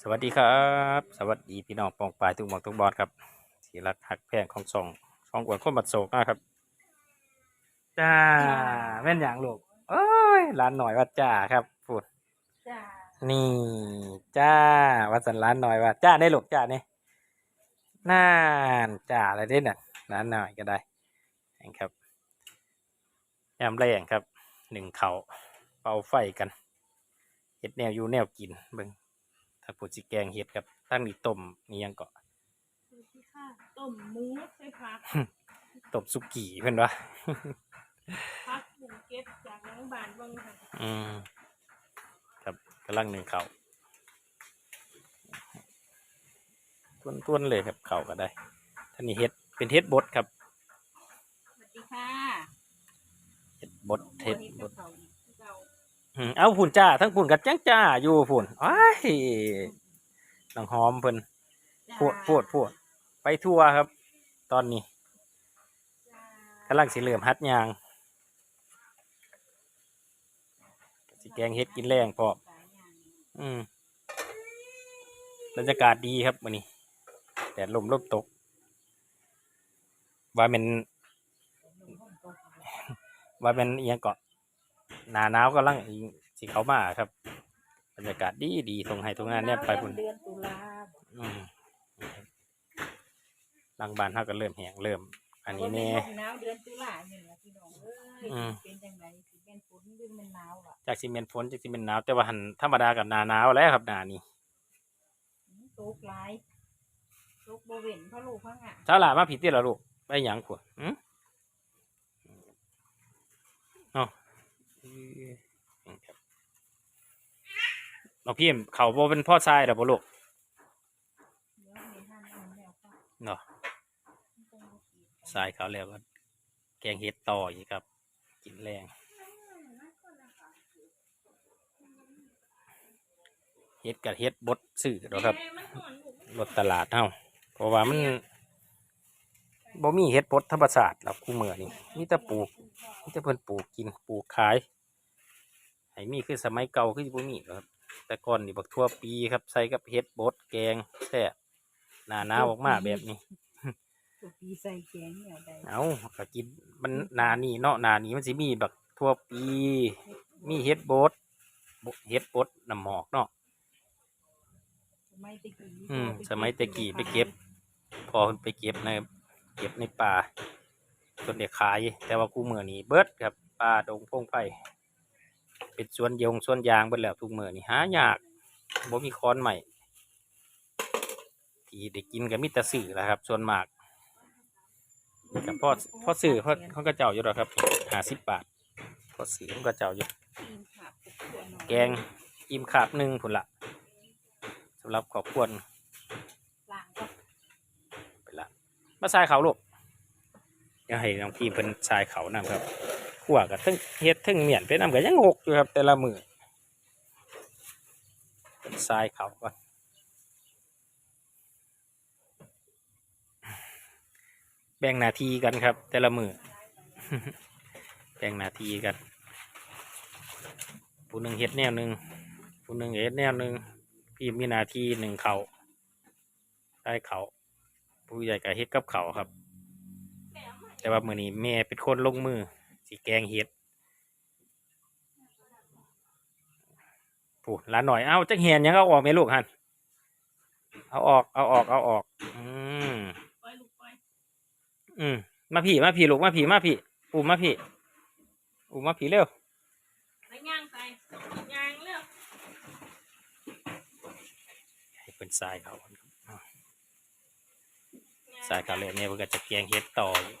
สวัสดีครับ สวัสดีพี่น้องปองปลายทุกหมองทุกบอลครับสีรักหักแพงของสองสองอวนคนบัดโศกนะครับจ้าแม่นอย่างลูกโอ้ยร้านหน่อยว่าจ้าครับพูดจ้านี่จ้าวัดสันร้านหน่อยว่าจ้าได้ลูกจ้านี่น่านจ้าอะไรได้น่ะร้านหน่อยก็ได้นะครับยำแรงครับหนึ่งเขาเป่าไฟกันเห็ดแนวอยู่แนวกินเบิ่ง ถ้าปูจิแกงเห็ดกับตั้งนี่ต้มนี่ยังเกาะสวัสดีค่ะต้มหมูใส่ผักต้มสุกี้เพื่อนวะ ผักหมูเก็บจากหลังบ้านเบ้างค่ะอืมครับกำลังหนึ่งเขาต้วนๆเลยครับเขาก็ได้ท่านนี้เห็ดเป็นเห็ดบดครับสวัสดีค่ะเห็ดบดเห็ดบดเราเรา อืมเอาผุ่นจ้า ทั้งผุ่นกับจ้างจ้าอยู่ผุ่นอ้ายน้องหอมเพิ่นปวดปวดปวดไปทั่วครับ ตอนนี้กำลังสิเหลื่อมฮัดยางสิแกงเห็ดกินแรงพออืมบรรยากาศดีครับวันนี้แดดลมลมตก ว่าเป็นว่าเป็นเอียงเกาะ หนาหนาวก็ลังอิงสิเขามาครับ บรรยากาศดีดีตรงให้ตรงงานเนี่ยไปพุ่นเดือนตุลาอืมหลังบ้านเขาก็เริ่มแหงเริ่ม อันนี้แน่หนาวเดือนตุลาเนี่ยนะพี่น้องเอ้ยอืมเป็นจังไงสิเป็นฝนหรือมันหนาวล่ะจากซีเมนฝนจากซีเมนหนาวแต่ว่าหันธรรมดากับหนาหนาวแล้วครับหนานี้อืมตกหลายตกบเวนพระลูกพระงะเช้าหลามาผิดที่ละลูกไปหยังขวดอืมเนาะ เอ้ยครับน้องพี่เขาบ่เป็นพ่อชายหรอบ่ลูกเดี๋ยวมีห้างอันแล้วค่ะเนาะมันต้องมาขีดกันชายเขาแล้วก็แกงเห็ดต่ออีกครับ กินแรงเห็ดกับเห็ดบดซื้อเนาะครับแม่มันห่อนลูกรถตลาดเฮาเพราะว่ามันบ่มีเห็ดบดธรรมศาสตร์หรอกคู่เมือนี่มีแต่ปลูกมีแต่เพิ่นปลูกกินปลูกขายให้ มีคือสมัยเก่าคือบ่มีหรอกครับ แต่ก่อนนี่บักทั่วปีครับ ใส่กับเห็ดบดแกงแซ่บหน้าหนาวออกมาแบบนี้ ตัวปีใส่แกงเนี่ยได้เอาก็กินมันหนานี่เนาะหนานี่มันสิมีบักทั่วปี มีเห็ดบดบเห็ดบดน้ำหมอกเนาะ สมัยตะกี้อืมสมัยตะกี้ไปเก็บ พอเพิ่นไปเก็บในเก็บในป่าส่วนเด็กขาย แต่ว่ากูเมื่อนี้เบิดครับป่าดงพงไผ่ เป็นสวนยงสวนยางเบิดแล้วทุกเมื่อนี่หายากบ่มีค้อนใหม่ที่ได้กินก็มีแต่สื่อแหละครับ ส่วนมากกับพ่อพ่อสื่อเขาเขาก็เจ้าอยู่แล้วครับห้าสิบบาทพ่อสื่อเขาก็เจ้าอยู่กินผักกับขวดหน่อยแกงอิ่มขาบหนึ่งผุนละสำหรับขอบควรล้างก็ไปละมาทรายเขาลูกอยังให้น้องพี่เป็นทรายเขานำครับ ขั่วกับทึ่งเฮ็ดทึ่งเมียนเป็นน้ำกับยังหกอยู่ครับ แต่ละมือเป็นทรายเขาก่อนแบ่งนาทีกันครับ แต่ละมือแบ่งนาทีกันผู้หนึ่งเฮ็ดแนวหนึ่งผู้หนึ่งเฮ็ดแนวหนึ่งพี่มีนาทีหนึ่งเขาได้เขาผู้ใหญ่ก็เฮ็ดกับเขาครับ แต่ว่ามือนี้แม่เป็นคนลงมือ สิแกงเฮ็ดผู้หลานหน่อย เอาจักเหียนยังเอาออกไหมลูกฮันเอาออก เอาออก เอาออก อืมปล่อยลูกปล่อยอืม มาพี่มาพี่ลูกมาพี่มาพี่อูมาพี่อูมาพี่เร็วไปย่างไปย่างเร็วให้เป็นทรายเขาก่อนครับอ้าวทรายเขาเลยเนี่ยมันก็จะแกงเฮ็ดต่ออยู่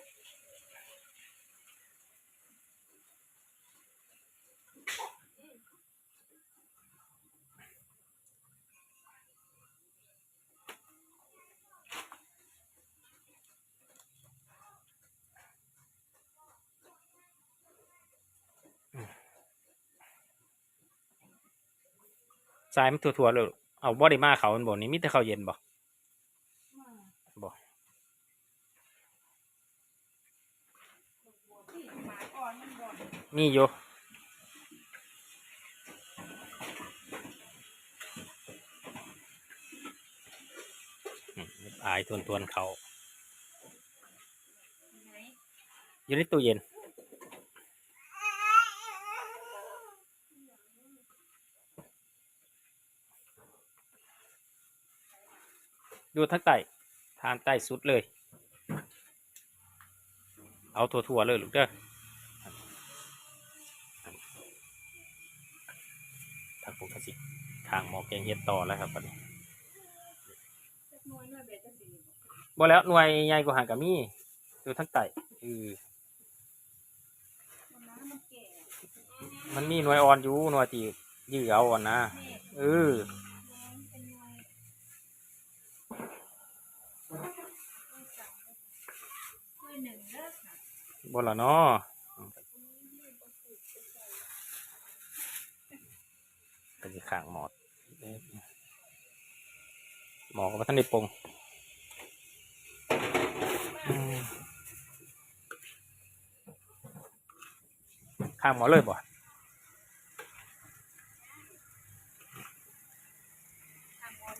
ทรายมันทั่วๆเลยเอาบ่ได้มาเขามันบ่นี่มีแต่เขาวเย็นบ่บ่หมาก่อนมันบ่นมีอยู่อายทวนๆเขาอยู่ในตู้เย็น ดูทั้งใต้ทานใต้สุดเลย เอาถั่วๆเลยลูกเด้อทางผมกสิทางหมอแกงเฮ็ดต่อแล้วครับตอนนี้จักหน่วยหน่วยเบ็ดจังสิบ่บ่แล้วหน่วยใหญ่กว่าหางกะมีดูทั้งไต่เออมันมีหน่วยอ่อนอยู่หน่วยที่ยื้อเอาอ่อนนะเออ เป็นหน่วยหน่วยสามหน่วยหนึ่งเด้อค่ะ บ่ละเนาะก็สิข้างหมอดหมอก็บ่ทันได้ปงข้างหมอเลยบ่ออ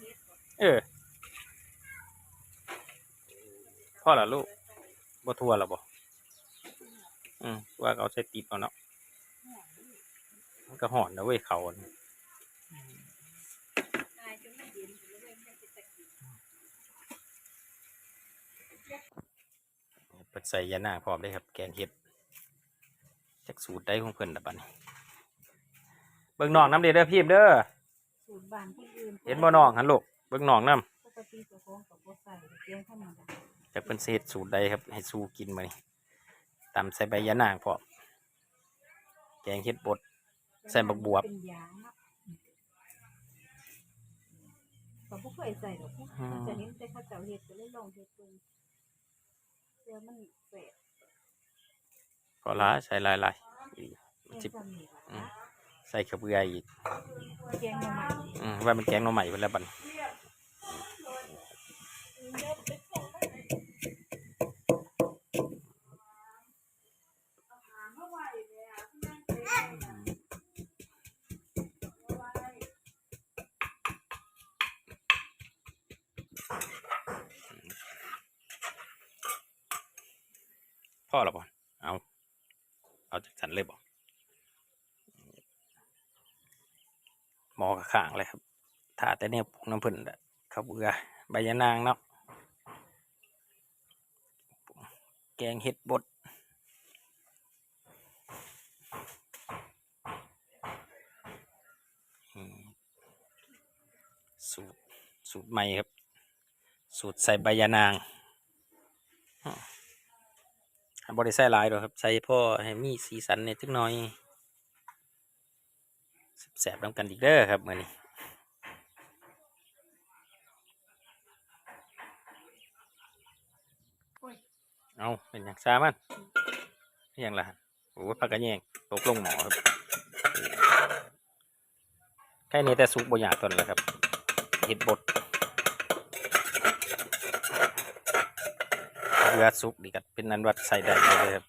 เฮ็ดก่ออพ่อละลูกบ่ทัวละบ่ อืมว่าเขาใช้ติดเอาเนาะมันก็หอนนะเว้ยเขาอะตายจนไม่เย็นเลยไม่ได้ตะกี้เปิดใส่ยาหน้าพร้อมได้ครับ แกงเห็ดจากสูตรได้ของเพิ่นละบัดนี้ เบิ่งน้องน้ำเด้อเด้อพี่เด้อสูตรบ้านคนอื่นเห็นบ่น้องหันลูกเบิ่งน้องน้ปกติเจ้าของก็บ่ใส่เพียงธรรมดาำจากเพิ่นสิเฮ็ดสูตรใดครับ ให้สู้กินมานี่ ตำใส่ใบยะนางพร้อมแกงเห็ดบดใส่บักบวบ เป็นยาเนาะก็บ่เคยใส่ดอกมันจะเห็นแต่เขาเจ้าเฮ็ดก็เลยลองเฮ็ดเบิ่งเดี๋ยวมันแปลกก็ละใส่หลายๆอีกแม่นจิบซ้ำนี่ล่ะใส่ข้าวเบื่ออีกแกงหน่อไม้อืมว่ามันแกงหน่อใหม่เพิ่นแล้วบัดนี้ พ่อละบ่เอาเอาจากฉันเลยบ่หมอกระข้างเลยครับถ้าแต่เนี่ยพวกน้ำเพิ่นนะข้าวเบื่อใบยะนางเนาะแกงเห็ดบดสูตรสูตรใหม่ครับ สูตรใส่ใบยะนางอ บริใส่หลายดอกครับ ใส่พ่อให้มีสีสันเนี่ยจักหน่อยแสบๆน้ำกันอีกเด้อครับมื่อนี้โอ้ยเอาเป็นอย่างซามันเป็นอย่างละโอ้ยพักกันแยงตกลงหมอครับแค่นี้แต่ซุกบอยากตนแหละครับเห็ดบด เรือซุกดีกันเป็นนันวัดใส่ได้เลยครับ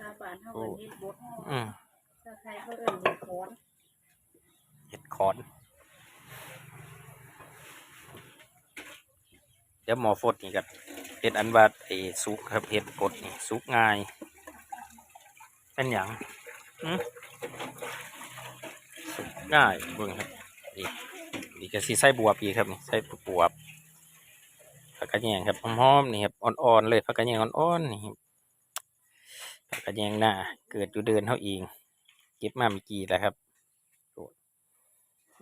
ชาวบ้านเฮาเอิ้นเฮ็ดบดอืมถ้าใครเขาเอิ้นเฮ็ดคอนเห็ดคอน เดี๋ยวหมอฟดนี่กันเห็ดอันว่าไอ้ซุกครับเห็ดบดนี่ซุกง่าย เป็นอย่างอืมซุกง่ายเบิ่งครับนี่นี่ก็สีใส่บวบอีกครับนี่ใส่บวบ ผักกระแยงครับหอมๆนี่ครับอ่อนๆเลยผักกระแยงอ่อนๆนี่ครับผักกระแยงหน้าเกิดอยู่เดินเท่าเองเก็บมาเมื่อกี้แล้วครับ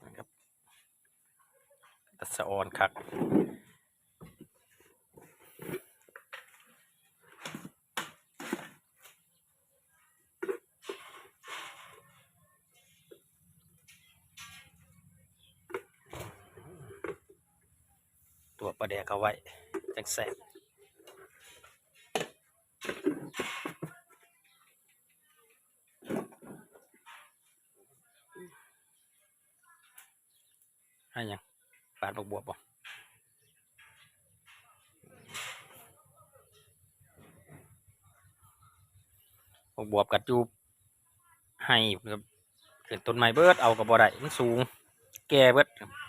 นะครับตะสะออนคับ ประเดกเอาไว้จังแสบให้ยังปาดบกบวบบ่บักบวบกัดจูบให้ครับขึ้นต้นไม้เบิดเอากับบ่ได้มันสูง แก่เบิดครับ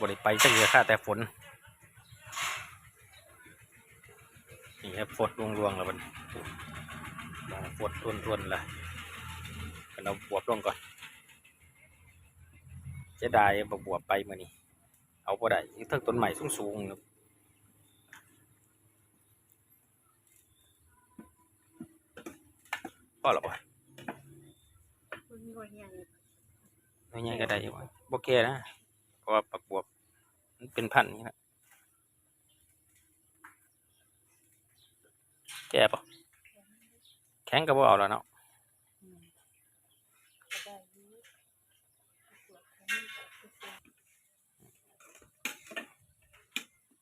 บริไปจังเลยค่ะแต่ฝน นี่ครับฝนรวงรวงๆแล้วมันมองฝนทวนทวนๆละกันเอาบวบลงก่อนจะได้บวบไปมื่อนี้เอาบ่ได้ทั้งต้นใหม่สูงสูงๆครับพอหรอวะคุณงอยใหญ่ไม่ยังก็ได้อยู่วะบ่แก่นะเพ ราะว่าปักบวบมันเป็นพันธุ์นี่นะแก่ปะแข็งก็บ่เอาแล้วเนาะอืมก็ได้อยู่ตรวจอันนี้ก็คือ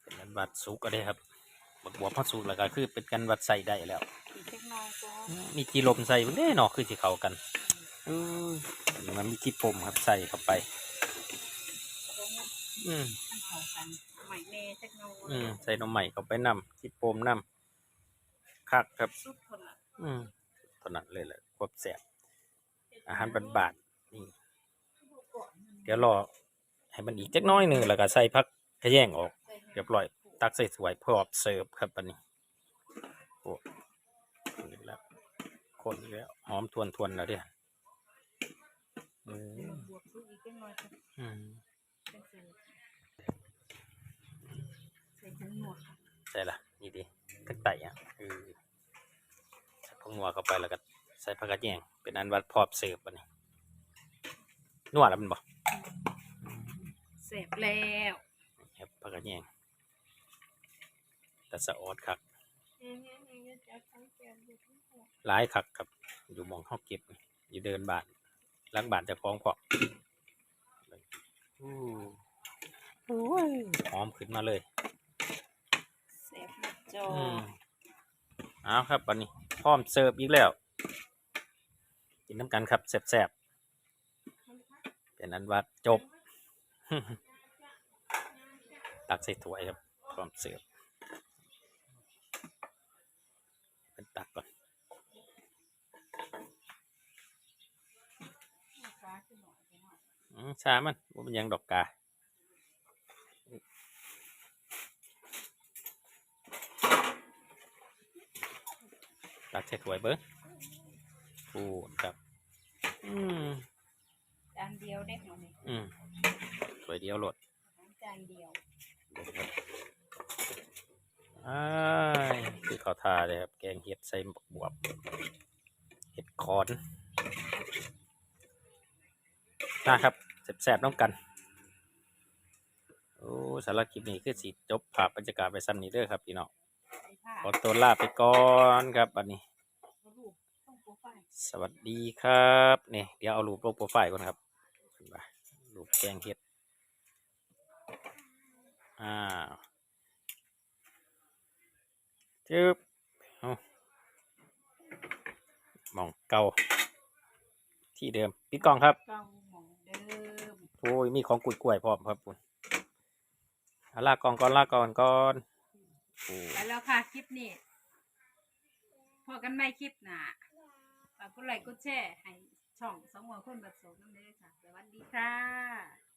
เป็นกันวัดสุกก็ได้ครับบักบวบพอสุกแล้วก็คือเป็นกันวัดใส่ได้แล้วอีกเล็กน้อยก็มีจีลมใส่มันได้เนาะคือสิเข้ากันอือมันมีจีปมครับใส่เข้าไปเพราะว่า อืมมันเข้ากันใหม่แม่จักหน้อยอืมใส่นมใหม่เข้าไปนำจีปมนำคักครับ สุดคนละอืมเท่านั้นเลยแหละควบแสบอาหารบานๆนี่ เดี๋ยวรอให้มันอีกจักหน้อยหนึ่งแล้วก็ใส่พักขะแยงออกเรียบร้อย ตักใส่ถ้วยพร้อมเสิร์ฟครับอันนี้โอ้คนอีกแล้วคนอีกแล้วหอมทวนทวนๆแล้วเดี่ยอืมบวกสุดอีกเล็กน้อยก็อืม เป็นเศษ ใส่ทั้งหมดใช่ละนี่ดิตักไต่อะคือใส่ผงนัวเข้าไปแล้วก็ใส่ผักกระแยงเป็นอันวัดพร้อมเสิร์ฟอันนี้นวดแล้วมันบอกเสร็จแล้วครับผักกระแยงแต่สะออดครับเอ๊ะเอ๊ะเอ๊ะจะทั้งแกนอยู่ทั้งหัวหลายคักครับอยู่หมองห้องเก็บนี่อยู่เดินบานหล้างบานเจะคล้าของพออู้โอ้ยหอมขึ้นมาเลยเสร็ จจออืมเอาครับวันนี้พร้อมเสิร์ฟอีกแล้ว กินน้ำกันครับแซ่บๆเป็นอันว่าจบ ตักใส่ถ้วยครับ พร้อมเสิร์ฟเป็นตักก่อนฟ้าขึ้นหน่อยไปหน่อยอืมชามันว่ามันหยังดอกกา ตักใส่ถ้วยเบิ้งปูดครับ อืมจานเดียวเด็กมาเนี่ยอืมถ้วยเดียวโหลดจานเดียวเบิ่งครับอ้ายคือข้าวทาเลยครับ แกงเห็ดใส่บักบวบเห็ดคอนนะครับแซ่บๆน้ำกันโอ้สารบคลิปนี้คือสิจบภาพบรรยากาศไปซ้ำนี้เด้อครับพี่น้องใส่ผ้า ขอตัวลาไปก่อนครับบัดนี้ลูกต้องโปรไฟล์สวัสดีครับนี่เดี๋ยวเอารูปลงโปรไฟล์ก่อนครับเห็นปะรูปแกงเห็ดอ้าวจึ๊บเอาหมองเก่า ที่เดิมปิดกล้องครับกล้องหมองเดิมโอ้ยมีของกุยกล้วยพร้อมครับคุณเอาลากกล้องก่อนลากก่อนก่อนโอ้ไป แล้วค่ะ คลิปนี้พอกันไม่คลิปหน้าฝากกดไลค์กดแชร์ให้ช่องสองหัวคนแบบสมน้ำเด้อค่ะ สวัสดีค่ะ